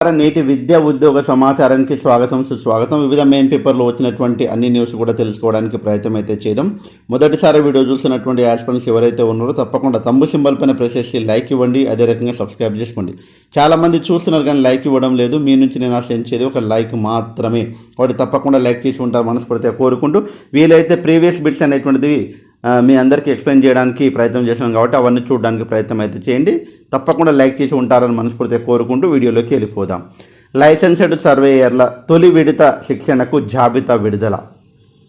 నేటి విద్యా ఉద్యోగ సమాచారానికి స్వాగతం సుస్వాగతం. వివిధ మెయిన్ పేపర్లో వచ్చినటువంటి అన్ని న్యూస్ కూడా తెలుసుకోవడానికి ప్రయత్నం అయితే చేద్దాం. మొదటిసారి వీడియో చూసినటువంటి యాస్పిరెంట్స్ ఎవరైతే ఉన్నారో తప్పకుండా తమ్ము సింబల్ పైన ప్రెస్ చేసి లైక్ ఇవ్వండి అదే రకంగా సబ్స్క్రైబ్ చేసుకోండి. చాలామంది చూస్తున్నారు కానీ లైక్ ఇవ్వడం లేదు. మీ నుంచి నేను ఆశించేది ఒక లైక్ మాత్రమే. వాటి తప్పకుండా లైక్ చేసి ఉంటారు మనస్ఫూర్తిగా కోరుకుంటూ వీలైతే ప్రీవియస్ బిట్స్ అనేటువంటిది మీ అందరికీ ఎక్స్ప్లెయిన్ చేయడానికి ప్రయత్నం చేసినాం కాబట్టి అవన్నీ చూడడానికి ప్రయత్నం అయితే చేయండి. తప్పకుండా లైక్ చేసి ఉంటారని మనస్ఫూర్తిగా కోరుకుంటూ వీడియోలోకి వెళ్ళిపోదాం. లైసెన్స్డ్ సర్వేయర్ల తొలి విడత శిక్షణకు జాబితా విడుదల.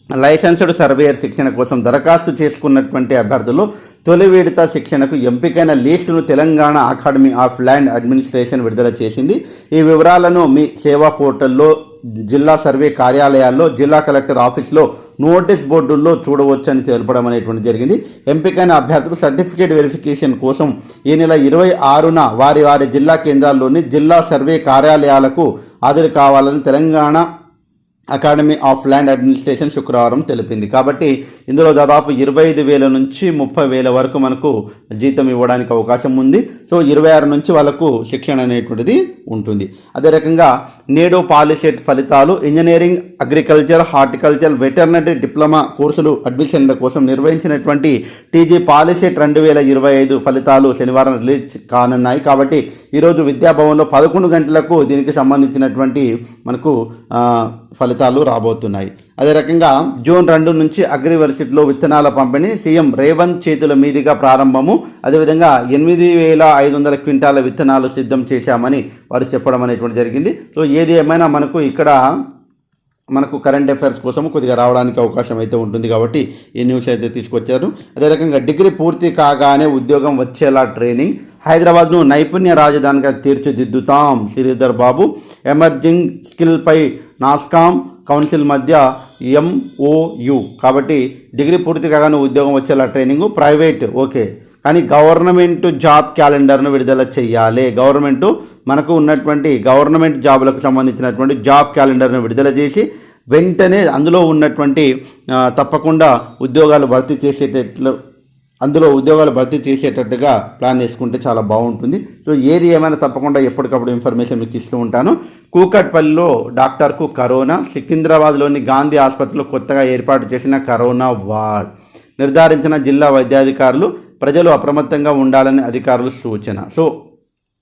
లైసెన్స్డ్ సర్వేయర్ శిక్షణ కోసం దరఖాస్తు చేసుకున్నటువంటి అభ్యర్థులు తొలి విడత శిక్షణకు ఎంపికైన లిస్టును Telangana academy of land administration విడుదల చేసింది. ఈ వివరాలను మీ సేవా పోర్టల్లో జిల్లా సర్వే కార్యాలయాల్లో జిల్లా కలెక్టర్ ఆఫీస్లో నోటీస్ బోర్డుల్లో చూడవచ్చని తెలపడం అనేటువంటి జరిగింది. ఎంపికైన అభ్యర్థులు సర్టిఫికేట్ వెరిఫికేషన్ కోసం ఈ నెల ఇరవై ఆరున వారి వారి జిల్లా కేంద్రాల్లోని జిల్లా సర్వే కార్యాలయాలకు హాజరు కావాలని Telangana academy of land administration శుక్రవారం తెలిపింది. కాబట్టి ఇందులో దాదాపు ఇరవై ఐదు వేల నుంచి ముప్పై వేల వరకు మనకు జీతం ఇవ్వడానికి అవకాశం ఉంది. సో ఇరవై ఆరు నుంచి వాళ్ళకు శిక్షణ అనేటువంటిది ఉంటుంది. అదే రకంగా నేడో పాలిసెట్ ఫలితాలు engineering agriculture horticulture veterinary diploma కోర్సులు అడ్మిషన్ల కోసం నిర్వహించినటువంటి టీజీ పాలిసెట్ రెండు వేల ఇరవై ఐదు ఫలితాలు శనివారం రిలీజ్ కానున్నాయి. కాబట్టి ఈరోజు విద్యాభవన్లో పదకొండు గంటలకు దీనికి సంబంధించినటువంటి మనకు ఫలితాలు రాబోతున్నాయి. అదే రకంగా జూన్ రెండు నుంచి అగ్రివర్సిటీలో విత్తనాల పంపిణీ సీఎం రేవంత్ చేతుల మీదుగా ప్రారంభము. అదేవిధంగా ఎనిమిది వేల ఐదు వందల క్వింటాల విత్తనాలు సిద్ధం చేశామని వారు చెప్పడం అనేటువంటి జరిగింది. సో ఏది ఏమైనా మనకు ఇక్కడ మనకు కరెంట్ అఫైర్స్ కోసం కొద్దిగా రావడానికి అవకాశం అయితే ఉంటుంది కాబట్టి ఈ న్యూస్ అయితే తీసుకొచ్చారు. అదే రకంగా డిగ్రీ పూర్తి కాగానే ఉద్యోగం వచ్చేలా ట్రైనింగ్. హైదరాబాద్ను నైపుణ్య రాజధానిగా తీర్చిదిద్దుతాం శ్రీధర్ బాబు. ఎమర్జింగ్ స్కిల్పై నాస్కామ్ కౌన్సిల్ మధ్య ఎంఓయు కాబట్టి డిగ్రీ పూర్తి కాగానే ఉద్యోగం వచ్చేలా ట్రైనింగ్ ప్రైవేట్ ఓకే. కానీ గవర్నమెంట్ జాబ్ క్యాలెండర్ను విడుదల చేయాలి గవర్నమెంట్ మనకు ఉన్నటువంటి గవర్నమెంట్ జాబులకు సంబంధించినటువంటి జాబ్ క్యాలెండర్ను విడుదల చేసి వెంటనే అందులో ఉన్నటువంటి తప్పకుండా ఉద్యోగాలు భర్తీ చేసేటట్లు అందులో ఉద్యోగాలు భర్తీ చేసేటట్టుగా ప్లాన్ చేసుకుంటే చాలా బాగుంటుంది. సో ఏది ఏమైనా తప్పకుండా ఎప్పటికప్పుడు ఇన్ఫర్మేషన్ మీకు ఇస్తూ ఉంటాను. కూకట్పల్లిలో డాక్టర్కు కరోనా సికింద్రాబాద్లోని గాంధీ ఆసుపత్రిలో కొత్తగా ఏర్పాటు చేసిన కరోనా వార్డ్ నిర్ధారించిన జిల్లా వైద్యాధికారులు ప్రజలు అప్రమత్తంగా ఉండాలని అధికారులు సూచన. సో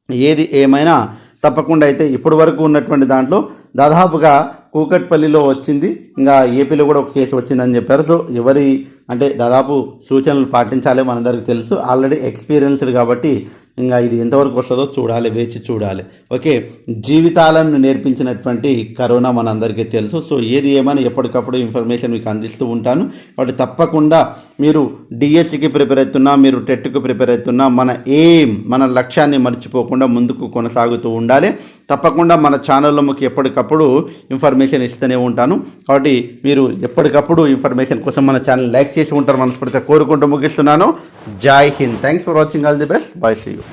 ఏది ఏమైనా తప్పకుండా అయితే ఇప్పటి వరకు ఉన్నటువంటి దాంట్లో దాదాపుగా కూకట్పల్లిలో వచ్చింది. ఇంకా ఏపీలో కూడా ఒక కేసు వచ్చిందని చెప్పారు. సో ఎవరి అంటే దాదాపు సూచనలు పాటించాలి మనందరికి తెలుసు. ఆల్రెడీ ఎక్స్పీరియన్స్డ్ కాబట్టి ఇంకా ఇది ఎంతవరకు వస్తుందో చూడాలి వేచి చూడాలి. ఓకే జీవితాలను నేర్పించినటువంటి కరోనా మనందరికీ తెలుసు. సో ఏది ఏమైనా ఎప్పటికప్పుడు ఇన్ఫర్మేషన్ మీకు అందిస్తూ ఉంటాను. కాబట్టి తప్పకుండా మీరు డిఎస్సికి ప్రిపేర్ అవుతున్నా మీరు టెట్కి ప్రిపేర్ అవుతున్నా మన ఏం మన లక్ష్యాన్ని మర్చిపోకుండా ముందుకు కొనసాగుతూ ఉండాలి. తప్పకుండా మన ఛానల్లో మీకు ఎప్పటికప్పుడు ఇన్ఫర్మేషన్ ఇస్తూనే ఉంటాను. కాబట్టి మీరు ఎప్పటికప్పుడు ఇన్ఫర్మేషన్ కోసం మన ఛానల్ లైక్ చేసి ఉంటారు మనస్ఫూర్తిగా కోరుకుంటూ ముగిస్తున్నాను. Jai Hind. Thanks for watching all the best bye see you